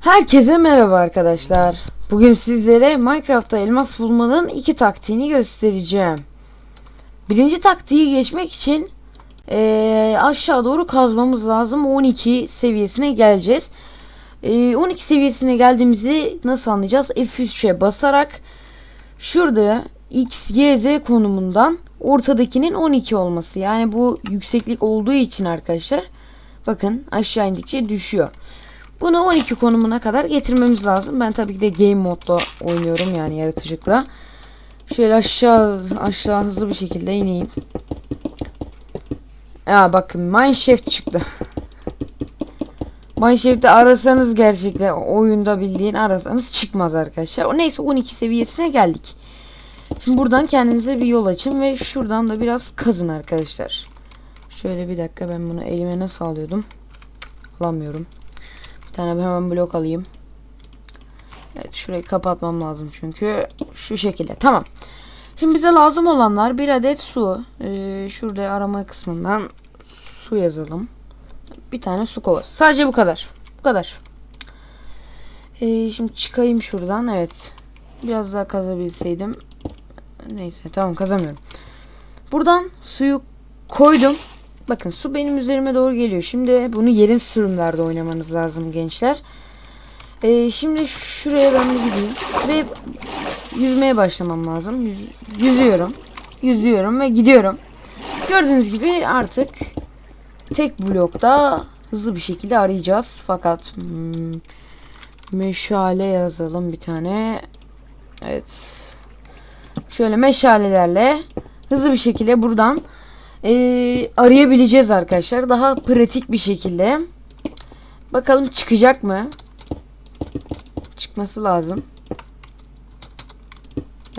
Herkese merhaba arkadaşlar. Bugün sizlere Minecraft'ta elmas bulmanın iki taktiğini göstereceğim. Birinci taktiği geçmek için eee, aşağı doğru kazmamız lazım. 12 seviyesine geleceğiz. Eee, 12 seviyesine geldiğimizi nasıl anlayacağız? F3'e basarak şurada X, Y, Z konumundan ortadakinin 12 olması. Yani bu yükseklik olduğu için arkadaşlar bakın aşağı indikçe düşüyor. Bunu 12 konumuna kadar getirmemiz lazım. Ben tabii ki de game modda oynuyorum yani yaratıcılıkla. Şöyle aşağı aşağı hızlı bir şekilde ineyim. Ya bakın Mineshaft çıktı. Mineshaft'te arasanız gerçekten oyunda bildiğin arasanız çıkmaz arkadaşlar. Neyse 12 seviyesine geldik. Şimdi buradan kendinize bir yol açın ve şuradan da biraz kazın arkadaşlar. Şöyle bir dakika ben bunu elime nasıl alıyordum? Alamıyorum. Bir tane hemen blok alayım. Evet şurayı kapatmam lazım çünkü şu şekilde. Tamam. Şimdi bize lazım olanlar bir adet su. Ee, şurada arama kısmından su yazalım. Bir tane su kovası. Sadece bu kadar. Bu kadar. Ee, şimdi çıkayım şuradan. Evet. Biraz daha kazabilseydim. Neyse tamam kazamıyorum. Buradan suyu koydum. Bakın su benim üzerime doğru geliyor. Şimdi bunu yerim sürümlerde oynamanız lazım gençler. Ee, şimdi şuraya ben bir gideyim. Ve yüzmeye başlamam lazım. Yüz- yüzüyorum. Yüzüyorum ve gidiyorum. Gördüğünüz gibi artık tek blokta hızlı bir şekilde arayacağız. Fakat hmm, meşale yazalım bir tane. Evet. Şöyle meşalelerle hızlı bir şekilde buradan ee, arayabileceğiz arkadaşlar. Daha pratik bir şekilde. Bakalım çıkacak mı? Çıkması lazım.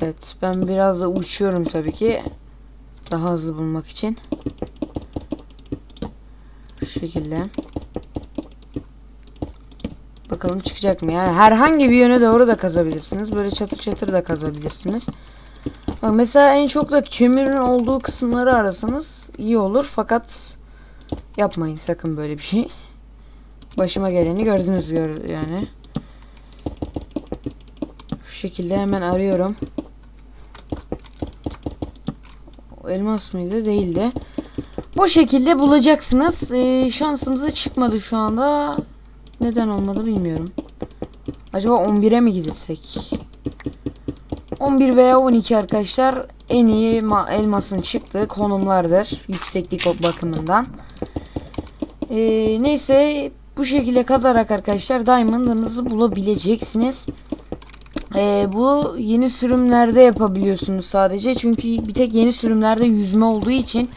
Evet ben biraz da uçuyorum tabii ki. Daha hızlı bulmak için. Şekilde. Bakalım çıkacak mı? Yani herhangi bir yöne doğru da kazabilirsiniz. Böyle çatır çatır da kazabilirsiniz. Bak mesela en çok da kömürün olduğu kısımları arasanız iyi olur fakat yapmayın sakın böyle bir şey. Başıma geleni gördünüz gör yani. Şu şekilde hemen arıyorum. Elmas mıydı? Değildi. Bu şekilde bulacaksınız. Ee, şansımıza çıkmadı şu anda. Neden olmadı bilmiyorum. Acaba 11'e mi gidirsek? 11 veya 12 arkadaşlar en iyi ma- elmasın çıktığı konumlardır. Yükseklik bakımından. Ee, neyse bu şekilde kazarak arkadaşlar diamond'ınızı bulabileceksiniz. Ee, bu yeni sürümlerde yapabiliyorsunuz sadece. Çünkü bir tek yeni sürümlerde yüzme olduğu için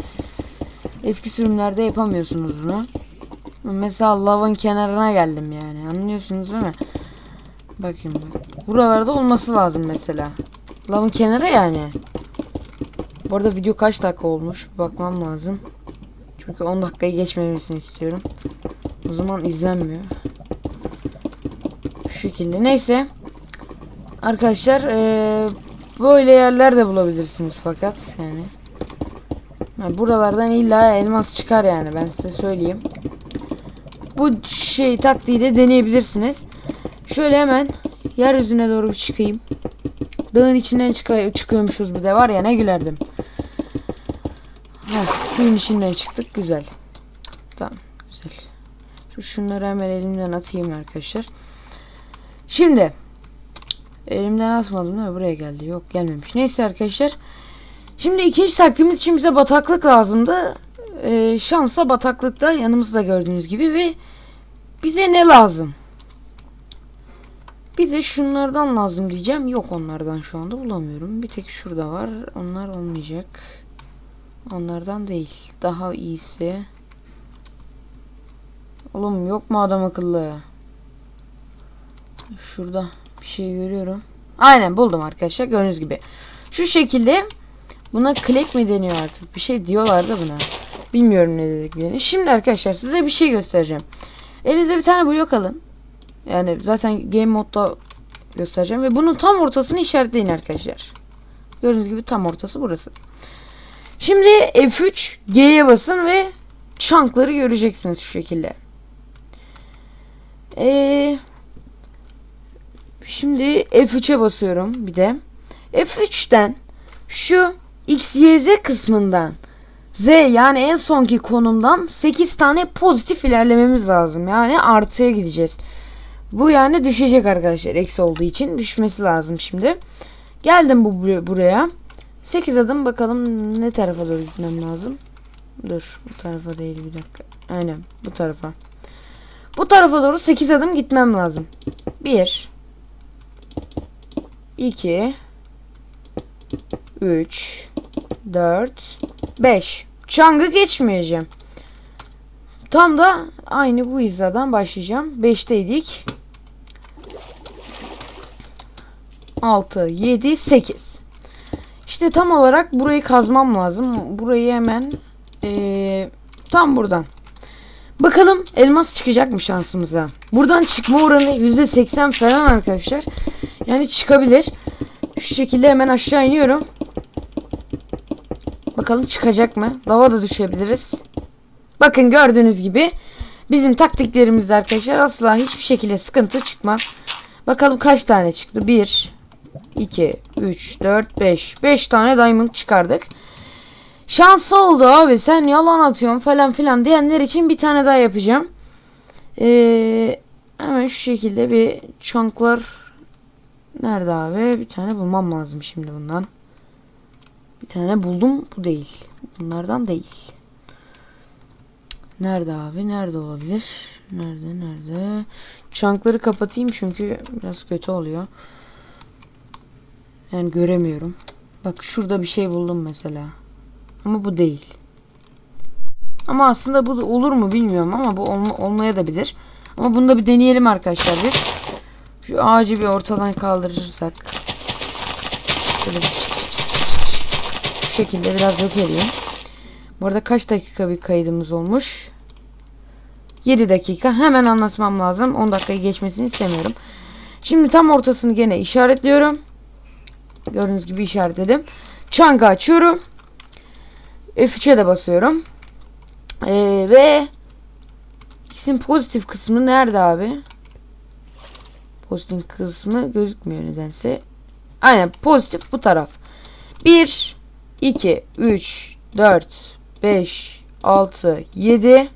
eski sürümlerde yapamıyorsunuz bunu. Mesela lavın kenarına geldim yani. Anlıyorsunuz değil mi? Bakayım bak. Buralarda olması lazım mesela. Lavın kenarı yani. Bu arada video kaç dakika olmuş? Bakmam lazım. Çünkü 10 dakikayı geçmemesini istiyorum. O zaman izlenmiyor. Şu şekilde. Neyse. Arkadaşlar eee, böyle yerler de bulabilirsiniz fakat yani. Ha, buralardan illa elmas çıkar yani ben size söyleyeyim. Bu şey taktiği de deneyebilirsiniz. Şöyle hemen yeryüzüne doğru bir çıkayım. Dağın içinden çıkay çıkıyormuşuz bir de var ya ne gülerdim. Heh, suyun içinden çıktık güzel. Tamam güzel. Şu şunları hemen elimden atayım arkadaşlar. Şimdi elimden atmadım da buraya geldi. Yok gelmemiş. Neyse arkadaşlar. Şimdi ikinci taktiğimiz için bize bataklık lazımdı. Ee, şansa bataklıkta yanımızda gördüğünüz gibi ve bize ne lazım? Bize şunlardan lazım diyeceğim. Yok onlardan şu anda bulamıyorum. Bir tek şurada var. Onlar olmayacak. Onlardan değil. Daha iyisi. Oğlum yok mu adam akıllı? Şurada bir şey görüyorum. Aynen buldum arkadaşlar. Gördüğünüz gibi. Şu şekilde buna click mi deniyor artık? Bir şey diyorlar da buna. Bilmiyorum ne dediklerini. Şimdi arkadaşlar size bir şey göstereceğim. Elinizde bir tane blok alın. Yani zaten game modda göstereceğim. Ve bunun tam ortasını işaretleyin arkadaşlar. Gördüğünüz gibi tam ortası burası. Şimdi F3 G'ye basın ve çankları göreceksiniz şu şekilde. Ee, şimdi F3'e basıyorum bir de. F3'ten şu X, Y, Z kısmından Z yani en sonki konumdan 8 tane pozitif ilerlememiz lazım. Yani artıya gideceğiz. Bu yani düşecek arkadaşlar. Eksi olduğu için düşmesi lazım şimdi. Geldim bu bur- buraya. 8 adım bakalım ne tarafa doğru gitmem lazım. Dur bu tarafa değil bir dakika. Aynen bu tarafa. Bu tarafa doğru 8 adım gitmem lazım. 1 2 3 4 5 Çang'ı geçmeyeceğim. Tam da aynı bu hizadan başlayacağım. 5'teydik. 6, 7, 8. İşte tam olarak burayı kazmam lazım. Burayı hemen eee, tam buradan. Bakalım elmas çıkacak mı şansımıza? Buradan çıkma oranı %80 falan arkadaşlar. Yani çıkabilir. Şu şekilde hemen aşağı iniyorum. Bakalım çıkacak mı? Lava da düşebiliriz. Bakın gördüğünüz gibi bizim taktiklerimizde arkadaşlar asla hiçbir şekilde sıkıntı çıkmaz. Bakalım kaç tane çıktı? 1 2 3 4 5 5 tane diamond çıkardık. Şansı oldu abi sen yalan atıyorsun falan filan diyenler için bir tane daha yapacağım. Ee, hemen şu şekilde bir chunklar nerede abi? Bir tane bulmam lazım şimdi bundan. Bir tane buldum. Bu değil. Bunlardan değil. Nerede abi? Nerede olabilir? Nerede? Nerede? Chunkları kapatayım çünkü biraz kötü oluyor. Yani göremiyorum. Bak şurada bir şey buldum mesela. Ama bu değil. Ama aslında bu olur mu bilmiyorum ama bu olma, olmaya da bilir. Ama bunu da bir deneyelim arkadaşlar biz. Şu ağacı bir ortadan kaldırırsak. Şöyle bir şekilde biraz yok edeyim. Bu arada kaç dakika bir kaydımız olmuş? 7 dakika. Hemen anlatmam lazım. 10 dakikayı geçmesini istemiyorum. Şimdi tam ortasını gene işaretliyorum. Gördüğünüz gibi işaretledim. Çanga açıyorum. F3'e de basıyorum. Ee, ve X'in pozitif kısmı nerede abi? Pozitif kısmı gözükmüyor nedense. Aynen pozitif bu taraf. 1 2 3 4 5 6 7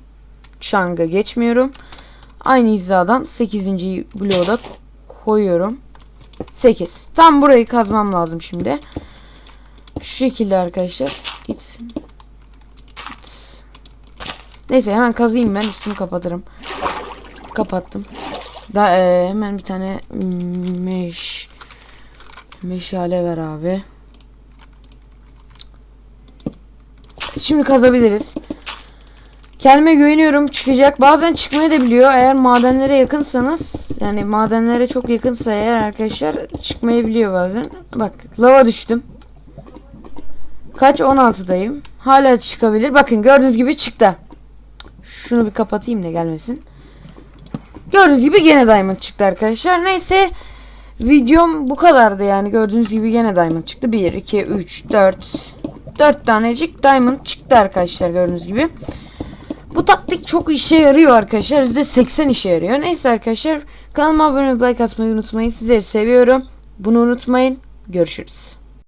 Çanga geçmiyorum. Aynı hizadan 8. bloğu da koyuyorum. 8. Tam burayı kazmam lazım şimdi. Şu şekilde arkadaşlar. Git. Git. Neyse hemen kazayım ben üstünü kapatırım. Kapattım. Da e, hemen bir tane meş meşale ver abi. Şimdi kazabiliriz. Kendime güveniyorum çıkacak. Bazen çıkmayı da biliyor. Eğer madenlere yakınsanız yani madenlere çok yakınsa eğer arkadaşlar çıkmayabiliyor bazen. Bak lava düştüm. Kaç 16'dayım. Hala çıkabilir. Bakın gördüğünüz gibi çıktı. Şunu bir kapatayım da gelmesin. Gördüğünüz gibi gene diamond çıktı arkadaşlar. Neyse videom bu kadardı yani. Gördüğünüz gibi gene diamond çıktı. 1 2 3 4 4 tanecik diamond çıktı arkadaşlar gördüğünüz gibi. Bu taktik çok işe yarıyor arkadaşlar. %80 işe yarıyor. Neyse arkadaşlar kanalıma abone olup like atmayı unutmayın. Sizleri seviyorum. Bunu unutmayın. Görüşürüz.